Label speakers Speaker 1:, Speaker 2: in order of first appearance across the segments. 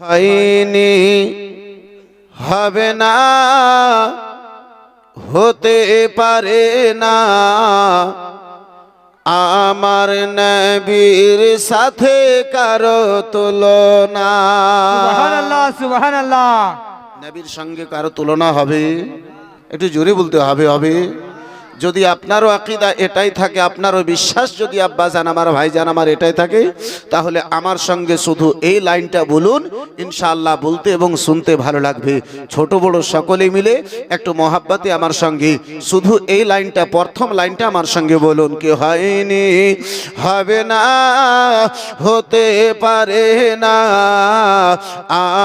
Speaker 1: হয়নি হবে না হতে পারে না। আমার নবীর সাথে কারও তুলনা। নবীর সঙ্গে কারও তুলনা হবে? একটু জোরে বলতে হবে হবে। যদি আপনারও আকিদা এটাই থাকে, আপনারও বিশ্বাস যদি আব্বা জান, আমার ভাই জান, আমার এটাই থাকে, তাহলে আমার সঙ্গে শুধু এই লাইনটা বলুন, ইনশাআল্লাহ বলতে এবং শুনতে ভালো লাগবে। ছোট বড় সকলে মিলে একটু মহাব্বাতে আমার সঙ্গে, শুধু এই লাইনটা, প্রথম লাইনটা আমার সঙ্গে বলুন, কি হয়নি, হবে না, হতে পারে না,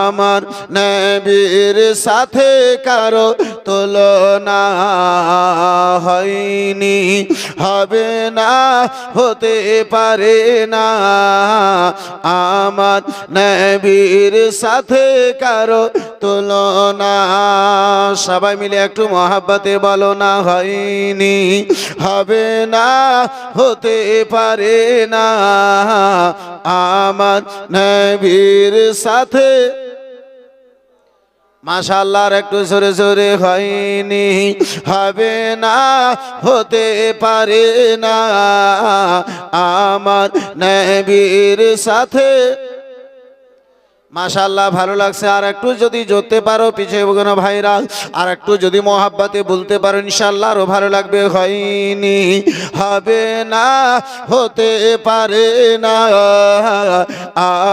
Speaker 1: আমার নবীর সাথে কারও তুলনা। হয়নি, হবে না, হতে পারে না। আমার নবীর সাথে কারও তুলনা। সবাই মিলে একটু মহাব্বতে বলো না, হয়নি, হবে না, হতে পারে না। আমার নবীর সাথে মাশাল্লাহর একটু জোরে জোরে হয়নি, হবে না, হতে পারে না। আমার নবীর সাথে মাশাল্লাহ ভালো লাগছে। আর একটু যদি জোরতে পারো, পিছিয়ে বগোনা ভাইরা আর একটু যদি মহাব্বাতে বলতে পারো ইনশাল্লাহ আরও ভালো লাগবে। হয়নি, হবে না, হতে পারে না।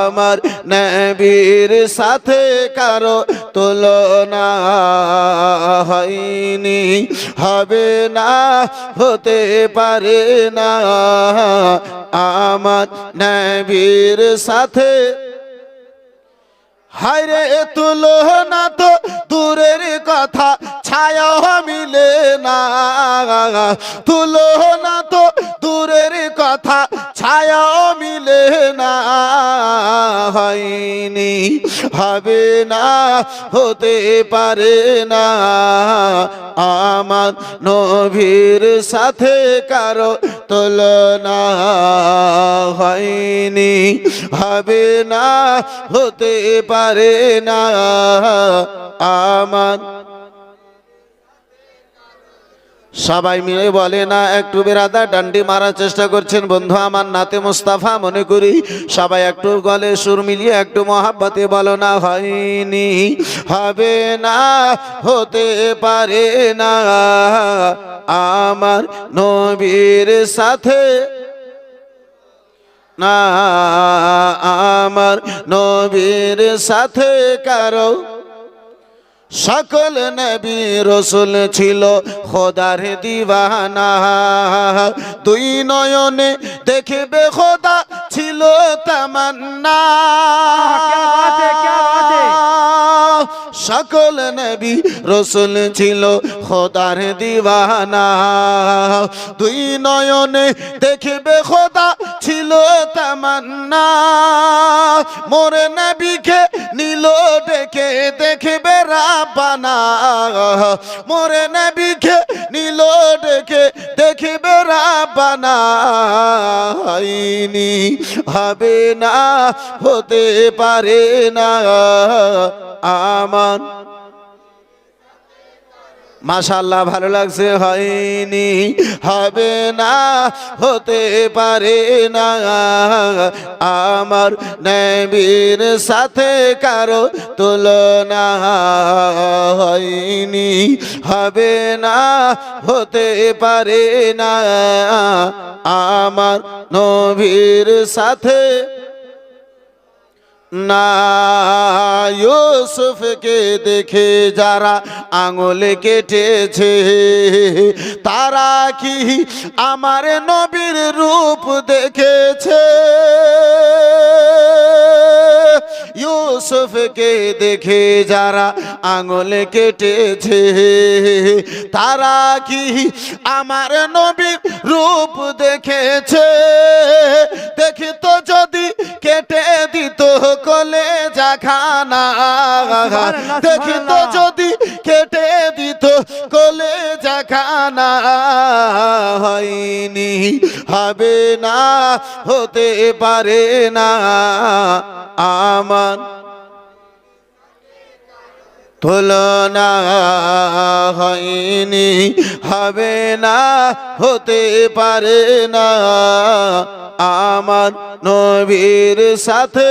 Speaker 1: আমার নবীর সাথে কারও তুলনা হয়নি, হবে না, হতে পারে না। আমার নবীর সাথে হায়রে তুলো না তো দূরের কথা ছায়া মিলে না। তুলো না তো কথা ছায়া মিলে না হয়নি। হবে না, হতে পারে না। আমার নভীর সাথে কারও তুলনা হয়নি। হবে না, হতে পারে না। আমার সবাই মিলে বলে, না, একটু বেরাদা, ডান্ডি মারার চেষ্টা করছেন বন্ধু আমার নাতে মুস্তাফা, মনে করি সবাই একটু গলে সুর মিলিয়ে একটু মহাব্বাতে বলো না হয়নি। হবে না, হতে পারে না। আমার নবীর সাথে না, আমার নবীর সাথে কারও সকল নবী রসুল ছিল খোদার দিবানা দুই নয়নে দেখবে খোদা ছিল তামান্না। সকল নবী রসুল ছিল খোদার দিবানা। দুই নয়নে দেখবে খোদা ছিল তামান্না। মোরে নবীকে নীল ডেকে দেখবে রাবানা মোরে নবীকে নীল ডেকে হয়নি হবে না হতে পারে না। আমার মাশাল্লাহ ভালো লাগছে, হয়নি, হবে না, হতে পারে না। আমার নবীর সাথে কারও তুলনা হয়নি, হবে না, হতে পারে না। আমার নবীর সাথে না ইউসুফকে দেখে যারা আঙুল কেটেছে তারা কি আমার নবীর রূপ দেখেছে? ইউসুফকে দেখে যারা আঙুল কেটেছে তারা কি আমার নবীর রূপ দেখেছে দেখি তো যদি কেটে দিত কলে জাখানা তো। যদি কেটে দিত কলে জাখানা হয়নি, হবে না, হতে পারে না। আমার তুলনা হয়নি, হবে না, হতে পারে না। আমার নবীর সাথে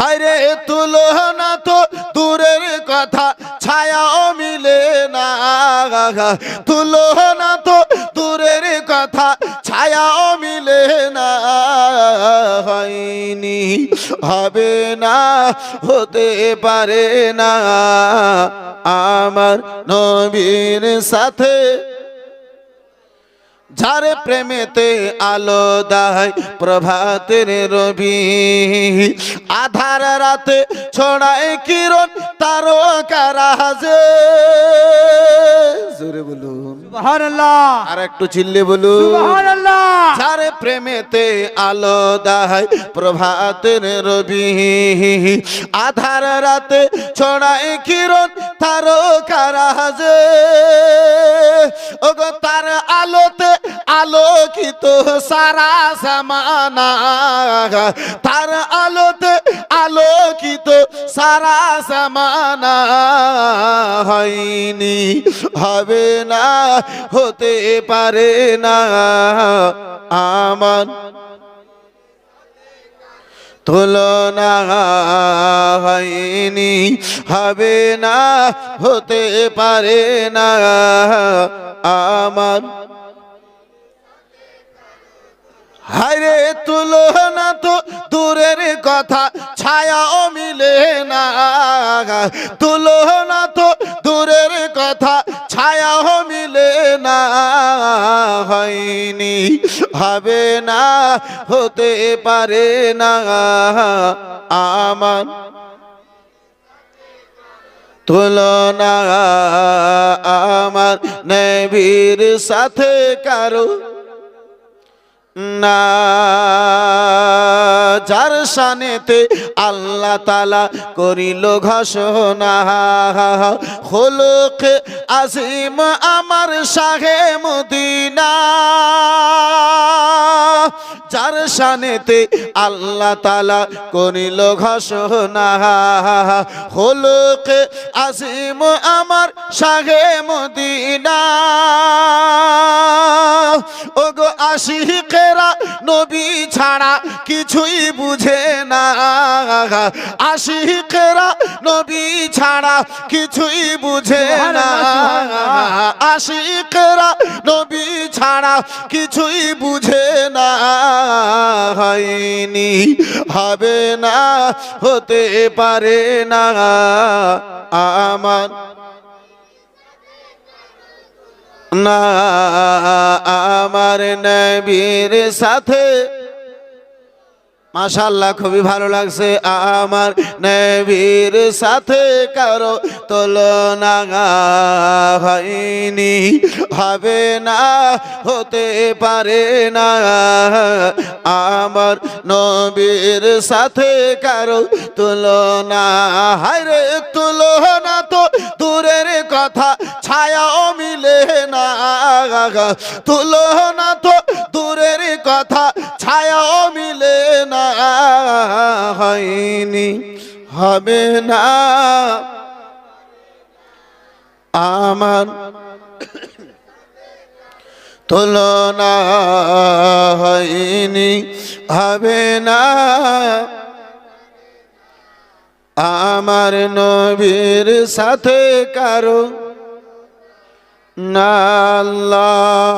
Speaker 1: হায়রে তুলনা তো দূরের কথা ছায়াও মিলে না। তুলনা তো দূরের কথা ছায়াও মিলে না। হয়নি, হবে না, হতে পারে না। আমার নবীর সাথে যার প্রেমেতে আলো দায় প্রভাতের রবি। আধার রাতে ছড়ায় কিরণ তারো কারাজে জোরে বলুন। আর একটু চিল্লে বলুন। যার প্রেমেতে আলো দায় প্রভাতের রবি। আধার রাতে ছড়ায় কিরণ তারো কারাজে ওগো তার আলোতে আলোকিত সারা জামানা। তার আলোতে আলোকিত সারা জামানা। হয়নি, হবে না, হতে পারে না। আমার তুলনা হয়নি, হবে না, হতে পারে না। আমার হায়রে তুলনা তো দূরের কথা, ছায়াও মিলে না। তুলনা তো দূরের কথা, ছায়াও মিলে না। হয়নি, হবে না, হতে পারে না। আমার তুলনা, আমার নবীর সাথে কারও না। যার সানেতে আল্লাহ তালা করিল ঘোষণা হলুক আজিম আমার শাহে মদিনা। যার শানেতে আল্লাহ তালা করিল ঘোষণা, হলুক আজিম আমার শাহে মদিনা। ওগো আশিকেরা নবী ছাড়া কিছুই বুঝে না। আশিকেরা নবী ছাড়া কিছুই বুঝে না। আশিকেরা নবী ছাড়া কিছুই বুঝে না। হয়নি হবে না হতে পারে না। আমার না আমার নবীর সাথে মাশাল্লাহ খুবই ভালো লাগছে। আমার নবীর সাথে কারও তুলনা হয়নি। হবে না, হতে পারে না। আমার নবীর সাথে কারও তুলনা হায়রে তুলনা তো দূরের কথা, ছায়াও না তুলনা তো দূরের কথা, ছায়াও মিলে না, হয়নি, হবে না। আমার তুলনা হয়নি, হবে না। আমার নবীর সাথে কারও না আল্লাহ।